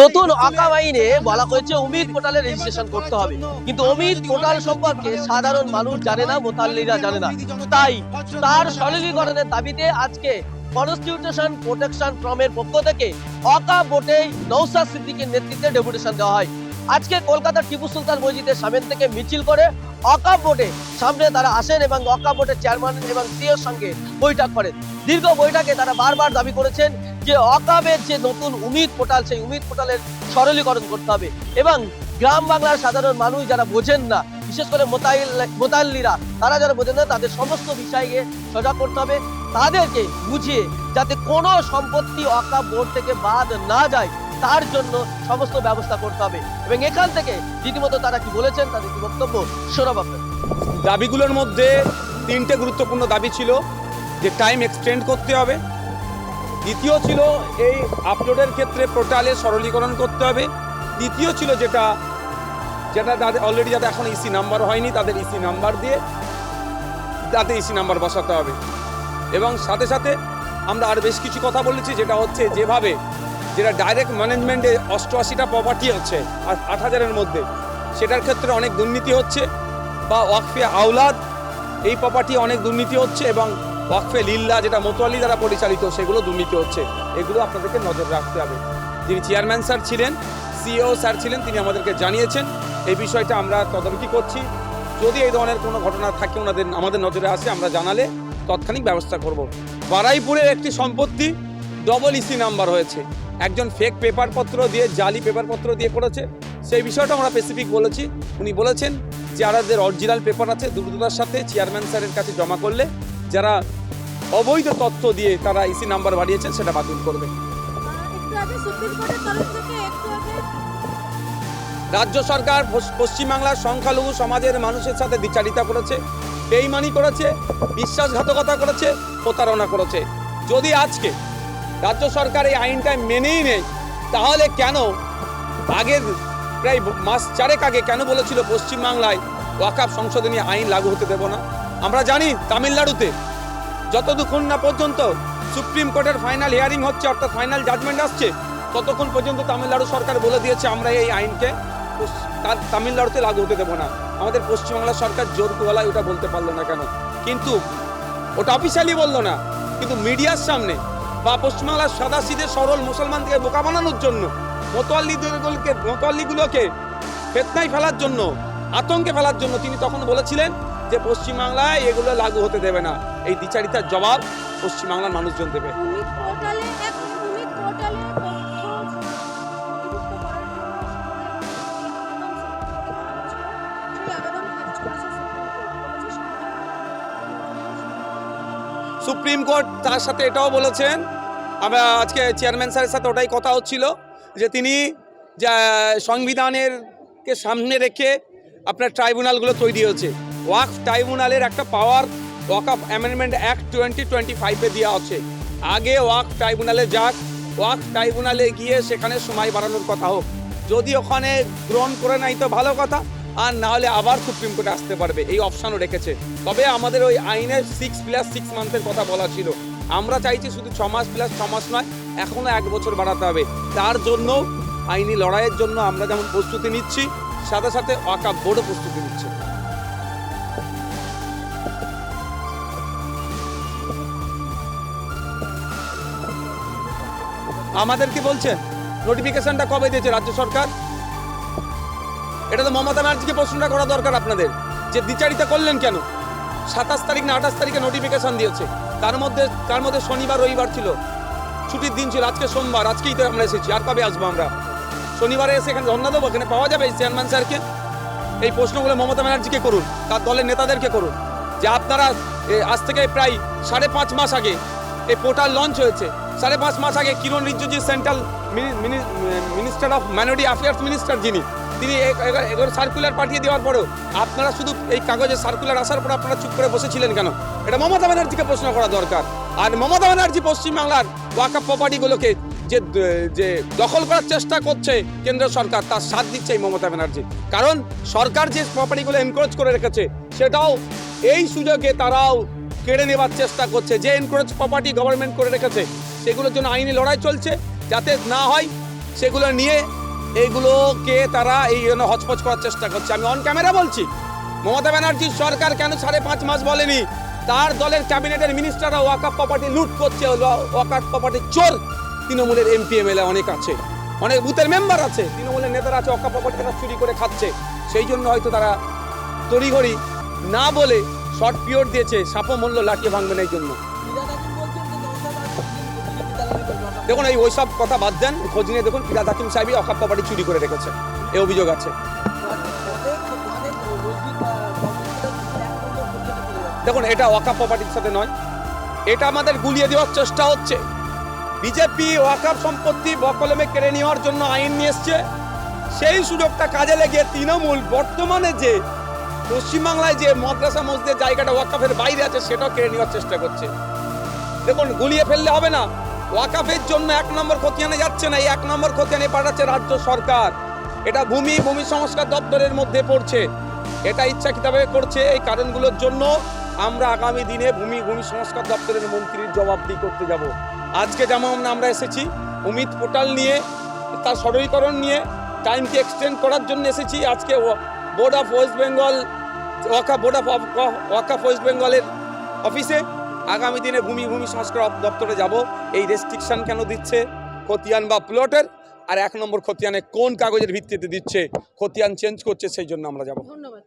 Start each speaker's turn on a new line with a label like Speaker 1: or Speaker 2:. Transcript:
Speaker 1: নতুন আকাম আইনে বলা হয়েছে, অমিত পোর্টালে রেজিস্ট্রেশন করতে হবে। কিন্তু অমিত পোর্টাল সম্পর্কে সাধারণ মানুষ জানে না, মোতাল্লিরা জানে না। তাই তার সরলীকরণের দাবিতে আজকে কনস্টিটিউশন প্রোটেকশন পক্ষ থেকে অকা নৌসাদ সিদ্দিকের নেতৃত্বে ডেপুটেশন দেওয়া হয়। আজকে কলকাতার টিপু সুলতান মসজিদের সামনে থেকে মিছিল করে অকা ভোটে সামনে তারা আসেন এবং অকা ভোটের চেয়ারম্যান এবং সিওর সঙ্গে বৈঠক করেন। দীর্ঘ বৈঠকে তারা বারবার দাবি করেছেন যে অকাবের যে নতুন উমিদ পোর্টাল, সেই উমিদ পোর্টালের সরলীকরণ করতে হবে। এবং গ্রাম বাংলার সাধারণ মানুষ যারা বোঝেন না, বিশেষ করে মোতাইল, মোতাল্লিরা, তারা যারা বোঝেন না, তাদের সমস্ত বিষয়কে সজাগ করতে হবে। তাদেরকে বুঝিয়ে যাতে কোনো সম্পত্তি অকা বোর্ড থেকে বাদ না যায়, তার জন্য সমস্ত ব্যবস্থা করতে হবে। এবং এখান থেকে রীতিমতো তারা কি বলেছেন, তাদের কি বক্তব্য, শোনাব।
Speaker 2: দাবিগুলোর মধ্যে তিনটে গুরুত্বপূর্ণ দাবি ছিল, যে টাইম এক্সটেন্ড করতে হবে। দ্বিতীয় ছিল এই আপলোডের ক্ষেত্রে পোর্টালে সরলীকরণ করতে হবে। তৃতীয় ছিল যেটা যেটা তাদের অলরেডি যাতে এখন ইসি নাম্বার হয়নি, তাদের ইসি নাম্বার দিয়ে তাতে ইসি নাম্বার বসাতে হবে। এবং সাথে সাথে আমরা আর বেশ কিছু কথা বলেছি, যেটা হচ্ছে যেভাবে যেটা ডাইরেক্ট ম্যানেজমেন্টে অষ্টআশিটা প্রপার্টি হচ্ছে, আর আট হাজারের মধ্যে, সেটার ক্ষেত্রে অনেক দুর্নীতি হচ্ছে, বা ওয়াকফে আওলাদ, এই প্রপার্টি অনেক দুর্নীতি হচ্ছে এবং ওয়াকফে লিল্লা যেটা মোতোয়ালি দ্বারা পরিচালিত, সেগুলো দুর্নীতি হচ্ছে। এগুলো আপনাদেরকে নজর রাখতে হবে। যিনি চেয়ারম্যান স্যার ছিলেন সিও স্যার ছিলেন, তিনি আমাদেরকে জানিয়েছেন, এই বিষয়টা আমরা তদারকি করছি। যদি এই ধরনের কোনো ঘটনা থাকে, ওনাদের, আমাদের নজরে আসে, আমরা জানালে তৎক্ষণিক ব্যবস্থা করব। বারাইপুরের একটি সম্পত্তি ডবল ইসি নাম্বার হয়েছে। একজন ফেক পেপারপত্র দিয়ে, জালি পেপারপত্র দিয়ে করেছে। সেই বিষয়টা আমরা স্পেসিফিক বলেছি। উনি বলেছেন যারাদের অরিজিনাল পেপার আছে, দ্রুততার সাথে চেয়ারম্যান স্যারের কাছে জমা করলে যারা অবৈধ তথ্য দিয়ে তারা ইসি নাম্বার বাড়িয়েছেন সেটা বাতিল করবে। রাজ্য সরকার পশ্চিমবাংলার সংখ্যালঘু সমাজের মানুষের সাথে বিচারিতা করেছে বেইমানি করেছে বিশ্বাসঘাতকতা করেছে প্রতারণা করেছে। যদি আজকে রাজ্য সরকার এই আইনটা মেনেই নেই তাহলে কেন আগের প্রায় মাস চারেক আগে কেন বলেছিল পশ্চিমবাংলায় ওয়াকাপ সংশোধনী আইন লাগু হতে দেব না? আমরা জানি তামিলনাড়ুতে যতক্ষণ না পর্যন্ত সুপ্রিম কোর্টের ফাইনাল হিয়ারিং হচ্ছে, অর্থাৎ ফাইনাল জাজমেন্ট আসছে, ততক্ষণ পর্যন্ত তামিলনাড়ু সরকার বলে দিয়েছে, আমরা এই আইনকে তামিলনাড়ুতে লাগু হতে দেবো না। আমাদের পশ্চিমবাংলা সরকার জোর গলায় ওটা বলতে পারল না কেন? কিন্তু ওটা অফিসিয়ালি বলল না। কিন্তু মিডিয়ার সামনে বা পশ্চিমবাংলার সাদা সরল মুসলমানকে বোকা বানানোর জন্য মোতোয়াল্লিগুলোকে মোতোয়াল্লিগুলোকে ফেতনায় ফেলার জন্য, আতঙ্কে ফেলার জন্য তিনি তখন বলেছিলেন যে পশ্চিমবাংলায় এগুলো লাগু হতে দেবে না। এই দ্বিচারিতার জবাব পশ্চিমবাংলার মানুষজন দেবে।
Speaker 3: সুপ্রিম কোর্ট
Speaker 2: তার সাথে এটাও বলেছেন। আমরা আজকে চেয়ারম্যান স্যারের সাথে ওটাই কথা হচ্ছিল যে তিনি সংবিধানের কে সামনে রেখে আপনার ট্রাইব্যুনালগুলো তৈরি হয়েছে। ওয়াকফ ট্রাইব্যুনালের একটা পাওয়ার ওয়াকফ অ্যামেন্ডমেন্ট অ্যাক্ট টোয়েন্টি টোয়েন্টি ফাইভে দেওয়া আছে আগে ওয়াক ট্রাইব্যুনালে যাক, ওয়াক ট্রাইব্যুনালে গিয়ে সেখানে সময় বাড়ানোর কথা হোক। যদি ওখানে গ্রহণ করে নাই তো ভালো কথা, আর না হলে আবার সুপ্রিম কোর্টে আসতে পারবে, এই অপশানও রেখেছে। তবে আমাদের ওই আইনের সিক্স প্লাস সিক্স মান্থের কথা বলা ছিল। আমরা চাইছি শুধু ছ মাস প্লাস ছ মাস নয় এখনও এক বছর বাড়াতে হবে। তার জন্য আইনি লড়াইয়ের জন্য আমরা যেমন প্রস্তুতি নিচ্ছি, সাথে সাথে ওয়াকাপ বোর্ডও প্রস্তুতি নিচ্ছে। আমাদের কি বলছে? নোটিফিকেশনটা কবে দিয়েছে রাজ্য সরকার? এটা তো মমতা ব্যানার্জিকে প্রশ্নটা করা দরকার আপনাদের। যে দ্বিচারিতা করলেন কেন? সাতাশ তারিখ না আঠাশ তারিখে নোটিফিকেশন দিয়েছে। তার মধ্যে তার মধ্যে শনিবার, রবিবার ছিল। ছুটির দিন ছিল, আজকে সোমবার আজকেই তো আমরা এসেছি, আর কবে আসব আমরা? শনিবারে এসে এখানে ধর্ণা দেবো, এখানে পাওয়া যাবে চেয়ারম্যান স্যারকে? এই প্রশ্নগুলো মমতা ব্যানার্জিকে করুন, তার দলের নেতাদেরকে করুন। যে আপনারা আজ থেকে প্রায় সাড়ে পাঁচ মাস আগে এই পোর্টাল লঞ্চ হয়েছে। সাড়ে পাঁচ মাস আগে Kiren Rijiju central minister of minority affairs minister যিনি, তিনি এগুলো সার্কুলার পাঠিয়ে দেওয়ার পরেও আপনারা শুধু এই কাগজে সার্কুলার আসার পর আপনারা চুপ করে বসেছিলেন কেন? এটা মমতা ব্যানার্জিকে প্রশ্ন করা দরকার। আর মমতা ব্যানার্জি পশ্চিমবাংলার ওয়াকাপ প্রপার্টিগুলোকে যে যে দখল করার চেষ্টা করছে কেন্দ্র সরকার, তার সাথ দিচ্ছে এই মমতা ব্যানার্জি। কারণ সরকার যে প্রপার্টিগুলো এনকারেজ করে রেখেছে, সেটাও এই সুযোগে তারাও কেড়ে নেবার চেষ্টা করছে, যে এনকারেজ প্রপার্টি গভর্নমেন্ট করে রেখেছে, সেগুলোর জন্য আইনি লড়াই চলছে, যাতে না হয় সেগুলো নিয়ে এইগুলোকে তারা এই জন্য হচপচ করার চেষ্টা করছে। আমি অন ক্যামেরা বলছি, মমতা ব্যানার্জির সরকার কেন সাড়ে পাঁচ মাস বলেনি? তার দলের ক্যাবিনেটের মিনিস্টাররা ওয়াকাপ প্রপার্টি লুট করছে ওয়াকাপ প্রপার্টি চোর। তৃণমূলের এমপি এমএলএ অনেক আছে, অনেক বুথের মেম্বার আছে, তৃণমূলের নেতারা আছে ওয়াকাপ প্রপার্টি তারা চুরি করে খাচ্ছে। সেই জন্য হয়তো তারা তড়িঘড়ি না বলে শর্ট পিরিয়ড দিয়েছে সাপও মূল্য লাঠিয়ে ভাঙবেন এই জন্য। দেখুন, এই ওইসব কথা বাদ দেন, খোঁজ নিয়ে দেখুন ফিরাদ হাকিম সাহেবই অকাপ প্রপার্টি চুরি করে রেখেছে। এই অভিযোগ আছে। দেখুন, এটা ওয়াকাপ প্রপার্টির সাথে নয়। এটা আমাদের গুলিয়ে দেওয়ার চেষ্টা হচ্ছে। বিজেপি ওয়াকাপ সম্পত্তি বকলমে কেড়ে নেওয়ার জন্য আইন নিয়ে এসছে। সেই সুযোগটা কাজে লেগে তৃণমূল বর্তমানে যে পশ্চিমবাংলায় যে মাদ্রাসা মসজিদের জায়গাটা ওয়াকাফের বাইরে আছে, সেটাও কেড়ে নেওয়ার চেষ্টা করছে। দেখুন, গুলিয়ে ফেললে হবে না। ওয়াকাফের জন্য এক নম্বর খতিয়ানে যাচ্ছে না, এই এক নম্বর খতিয়ানে পাঠাচ্ছে রাজ্য সরকার। এটা ভূমি ভূমি সংস্কার দপ্তরের মধ্যে পড়ছে। এটা ইচ্ছাকৃতভাবে করছে, এই কারণগুলোর জন্য আমরা আগামী দিনে ভূমি ভূমি সংস্কার দপ্তরের মন্ত্রীর জবাবদি করতে যাব। আজকে যেমন আমরা এসেছি, অমিত পোর্টাল নিয়ে, তার সরলীকরণ নিয়ে টাইমকে এক্সটেন্ড করার জন্য এসেছি। আজকে board of West Bengal Waka board of Waka West বেঙ্গলের অফিসে আগামী দিনে ভূমি ভূমি সংস্কার দপ্তরে যাব। এই রেস্ট্রিকশান কেন দিচ্ছে? খতিয়ান বা প্লটের আর এক নম্বর খতিয়ানে কোন কাগজের ভিত্তিতে দিচ্ছে? খতিয়ান চেঞ্জ করছে, সেই জন্য আমরা যাব।
Speaker 3: ধন্যবাদ।